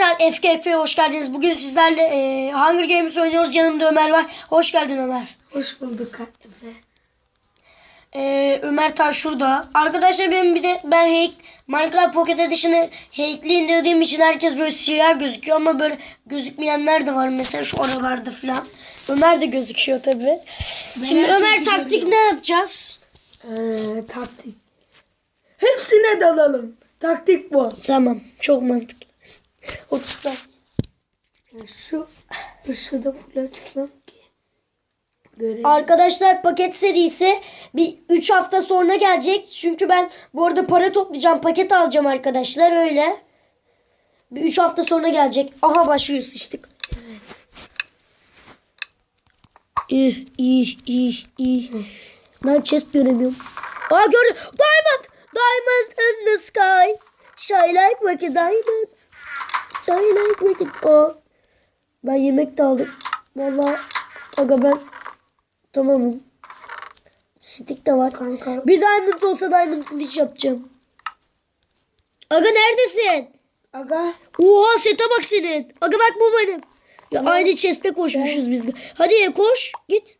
Arkadaşlar FKF'ye hoş geldiniz. Bugün sizlerle e, Hunger Games oynuyoruz. Yanımda Ömer var. Hoş geldin Ömer. Hoş bulduk Efe. E, Ömer ta şurada. Arkadaşlar benim bir de ben hack Minecraft Pocket Edition'ı hackli indirdiğim için herkes böyle siyah gözüküyor ama böyle gözükmeyenler de var. Mesela şu aralarda falan. Ömer de gözüküyor tabi. Şimdi Ömer taktik ne yapacağız? Ee, taktik. Hepsine dalalım. Taktik bu. Tamam. Çok mantıklı. 30 tane. Şu ışığı full açalım ki. Görelim. Arkadaşlar paket serisi bir 3 hafta sonra gelecek. Çünkü ben bu arada para toplayacağım. Paket alacağım arkadaşlar öyle. Bir 3 hafta sonra gelecek. Aha başlıyoruz sıçtık. İh ih ih ih. Lan chest göremiyorum. Aa gördüm. Diamond. Diamond in the sky. Shine like wicked diamonds. Shine like wicked. Aa. Ben yemek de aldım. Vallahi aga ben tamamım. Stick de var. Kanka. Bir diamond olsa diamond kılıç yapacağım. Aga neredesin? Aga. Oha sete bak senin. Aga bak bu benim. Ya aynı chest'e koşmuşuz biz de. Hadi koş git.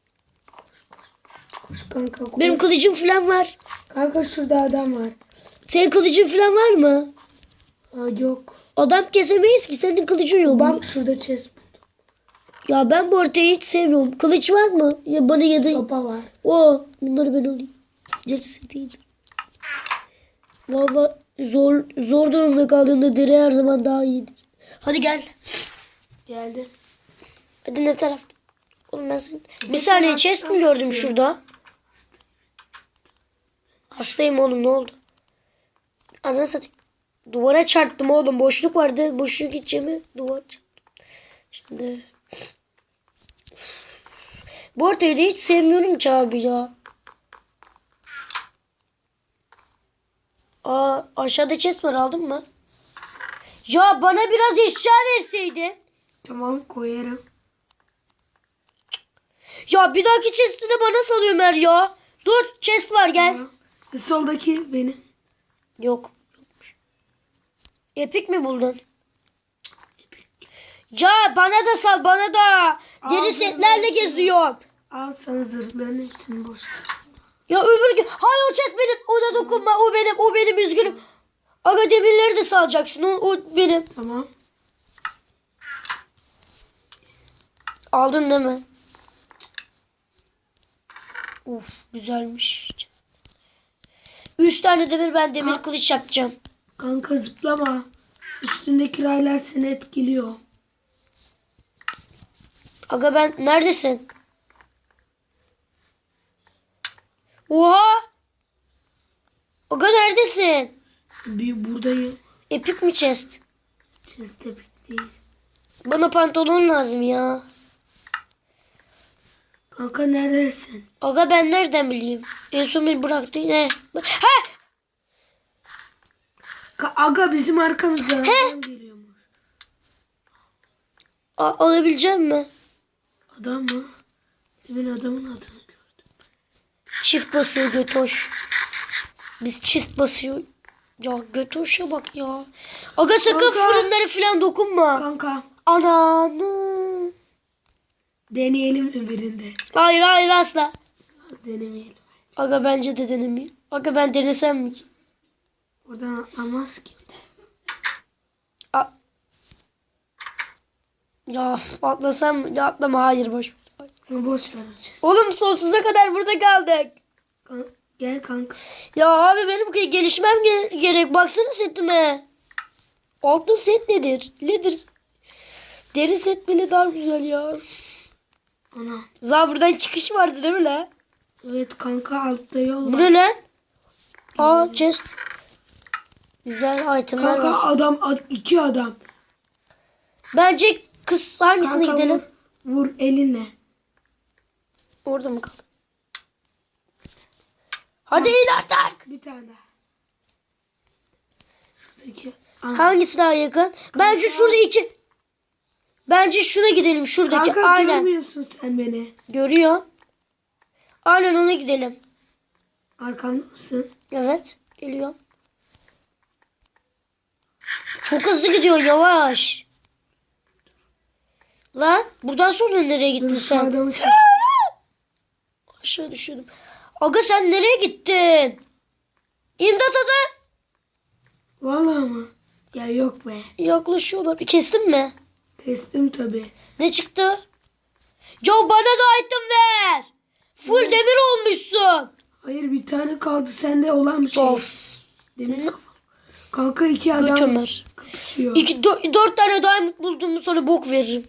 Koş kanka. Koş. Benim kılıcım falan var. Kanka şurada adam var. Senin kılıcın falan var mı? Aa, yok. Adam kesemeyiz ki senin kılıcın yok. Bak şurada chest buldum. Ya ben bu ortayı hiç sevmiyorum. Kılıç var mı? Ya bana ya da... Sopa var. Oo, bunları ben alayım. Gerisi değil. Valla zor, zor durumda kaldığında deri her zaman daha iyidir. Hadi gel. Geldi. Hadi ne taraf? Oğlum ben seni... Bir saniye chest mi gördüm şurada? Hastayım oğlum ne oldu? Ananı satayım. Duvara çarptım oğlum. Boşluk vardı. Boşluk gideceğimi duvara çarptım. Şimdi... Bu ortayı da hiç sevmiyorum ki abi ya. Aa, aşağıda chest var aldın mı? Ya bana biraz eşya verseydin. Tamam koyarım. Ya bir dahaki chest'i de bana salıyor Ömer ya. Dur chest var gel. Aa, Soldaki benim. Yok. Epik mi buldun? Ya bana da sal bana da. Deri setlerle geziyorum. Al sana zırhların hepsini boş. Ya öbür gün. Hayır o chest benim. Ona dokunma. O benim. O benim üzgünüm. Aga demirleri de salacaksın. O, o benim. Tamam. Aldın değil mi? Uf güzelmiş. Üç tane demir ben demir Ha. kılıç yapacağım. Kanka zıplama. Üstündeki raylar seni etkiliyor. Aga ben neredesin? Oha! Aga neredesin? Bir buradayım. Epik mi chest? Chest epic değil. Bana pantolon lazım ya. Kanka neredesin? Aga ben nereden bileyim? En son beni bıraktı. Ne? Ha! Aga bizim arkamızdan adam geliyormuş. A- alabileceğim mi? Adam mı? Demin adamın adını gördüm. Çift basıyor götoş. Biz çift basıyor. Ya götoşa bak ya. Aga sakın Kanka. fırınlara falan dokunma. Kanka Ananı. deneyelim mi birinde? Hayır hayır asla. Denemeyelim. Aga bence de denemeyeyim. Aga ben denesem mi? ki? Oradan atlamaz ki bir de. A- ya atlasam? Ya atlama hayır boş. Boş ver. Oğlum sonsuza kadar burada kaldık. Kan- Gel kanka. Ya abi benim ge- gelişmem ge- gerek. Baksana setime. Altın set nedir? Nedir? Deri set bile daha güzel ya. Ana. Za buradan çıkış vardı değil mi la? Evet kanka altta yol Bu var. ne lan? Aa chest. Güzel itemler Kanka var. adam ad- iki adam. Bence kız hangisine Kanka gidelim? Vur, vur elinle. Orada mı kaldı? Hadi in artık. Bir tane daha. Şuradaki. Ana. Hangisi daha yakın? Bence şurada iki. Bence şuna gidelim şuradaki. Kanka Aynen. görmüyorsun sen beni. Görüyor. Aynen ona gidelim. Arkamda mısın? Evet. Geliyor. Çok hızlı gidiyor yavaş. Lan buradan sonra nereye gittin Dur sen? Aşağı düşürdüm. Aga sen nereye gittin? İmdat adı. Vallahi mı? Ya yok be. Yaklaşıyorlar. Kestin mi? Teslim tabi. Ne çıktı? Joe bana da item ver. Full demir olmuşsun. Hayır bir tane kaldı sende olan bir şey. Of. Demir. Kanka iki adam kapışıyor. İki, dö- dört tane diamond buldum sonra bok veririm.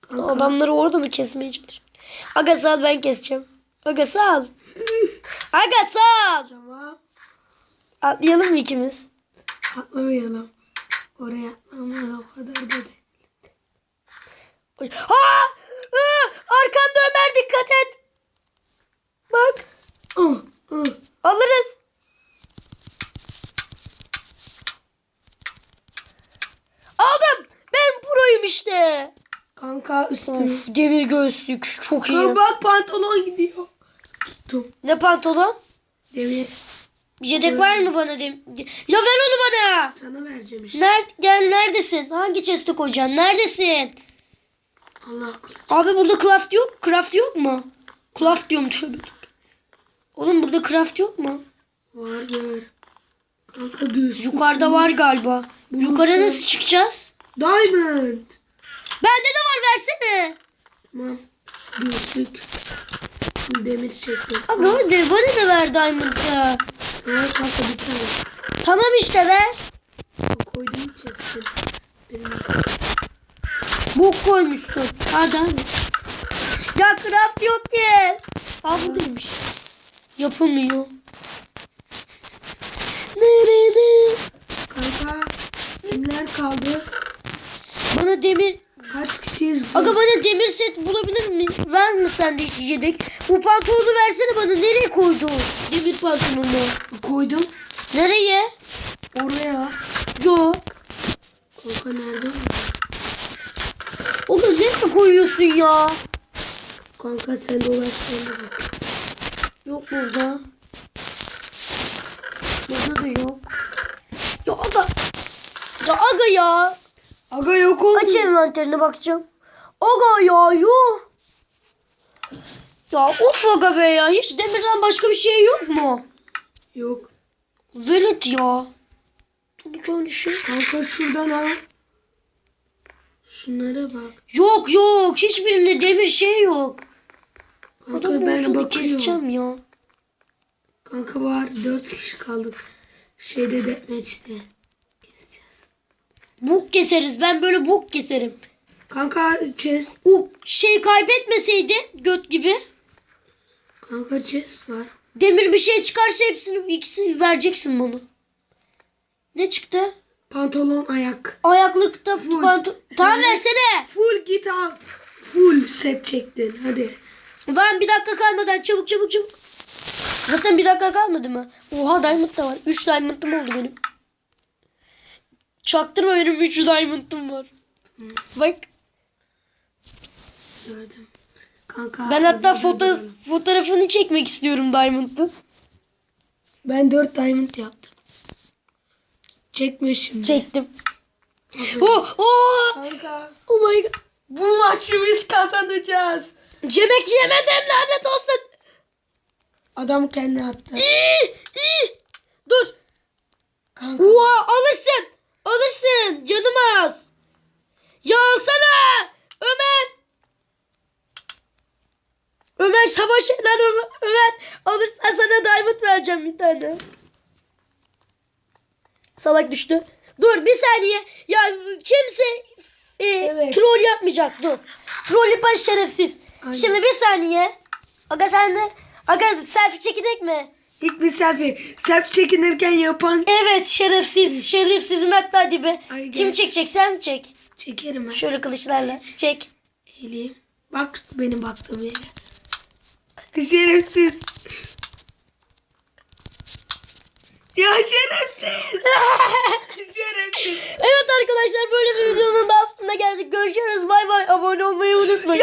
Kanka. Adamları orada mı kesmeye çalışıyorum? Aga sal ben keseceğim. Aga sal. Aga sal. Tamam. Atlayalım mı ikimiz? Atlamayalım. Oraya atlamaz o kadar da değil. Ha! Aa! Arkanda Ömer dikkat et. Bak. Ah, ah. Alırız. Aldım. Ben proyum işte. Kanka üstüne. Of, demir göğüslük çok iyi. Kanka bak pantolon gidiyor. Tuttum. Ne pantolon? Demir. Yedek var mı bana dem? Ya ver onu bana. Sana vereceğim işte. Nerede? Gel neredesin? Hangi chest'e koyacaksın? Neredesin? Allah kılıç. Abi burada craft yok. Craft yok mu? Craft diyorum tövbe. Oğlum burada craft yok mu? Vardır. Kanka göğüs. Yukarıda var galiba. Yukarı nasıl çıkacağız? Diamond. Bende de var versene. Tamam. Şimdi demir çektim. Aga hadi bana da ver diamond'ı. Ver kanka bir tane. Tamam işte ver. Koydum çektim. Benim Bok koymuşsun. Hadi hadi. Ya craft yok ki. Aa buradaymış. Yapılmıyor. Nerede? Kanka kimler kaldı? Bana demir... Kaç kişiyiz? Aga bana demir set bulabilir mi? Ver mi sen de hiç yedek? Bu pantolonu versene bana. Nereye koydun? Demir pantolonu. Koydum. Nereye? Oraya. Yok. Kanka nerede? O nereye koyuyorsun ya? Kanka sen dolaşsana bak. Yok burada. Burada da yok. Ya aga. Ya aga ya. Aga yok oldu. Aç envanterine bakacağım. Aga ya yuh. Ya of aga be ya. Hiç demirden başka bir şey yok mu? Yok. Velet ya. Tabii ki öyle şey. Kanka şuradan al. Şunlara bak. Yok yok. Hiçbirinde demir şey yok. Kanka Adam ben bakıyorum. keseceğim ya. Kanka var. Dört kişi kaldık. Şeyde deathmatch'te. Keseceğiz. Buk keseriz. Ben böyle buk keserim. Kanka chest. O şey kaybetmeseydi göt gibi. Kanka chest var. Demir bir şey çıkarsa hepsini ikisini vereceksin bana. Ne çıktı? Pantolon ayak. Ayaklıkta pantolon. Tamam versene. Full git al. Full set çektin. Hadi. Lan bir dakika kalmadan çabuk çabuk çabuk. Zaten bir dakika kalmadı mı? Oha diamond da var. 3 diamond'ım oldu benim. Çaktırma benim 3 diamond'ım var. Bak Gördüm. Kanka. ben hatta foto fotoğrafını çekmek istiyorum diamond'ın. Ben 4 diamond yaptım. Çekme şimdi. Çektim. Oh, oh, Kanka. oh my god. Bu maçı biz kazanacağız. Yemek yemedim lanet olsun. Adam kendi attı. İyi, iyi. Dur. Kanka. Oha alırsın. Alırsın. Canım az. Ya alsana. Ömer. Ömer savaş eden Ömer. Ömer. Alırsan sana diamond vereceğim bir tane. Salak düştü. Dur bir saniye. Ya kimse e, Evet. troll yapmayacak. Dur. Troll yapan şerefsiz. Aynen. Şimdi bir saniye. Aga sen de. Aga selfie çekinek mi? İlk bir selfie. Selfie çekinirken yapan Evet şerefsiz. Şerefsizin hatta dibi. Ay, gel. Kim çekecek sen mi çek? çekerim ben. Şöyle kılıçlarla. Çek. Eleyim. Bak benim baktığım yere. Şerefsiz. Ya şerefsiz. şerefsiz. Evet arkadaşlar böyle bir videonun daha sonuna geldik. Görüşürüz. Bay bay. Abone olmayı unutmayın.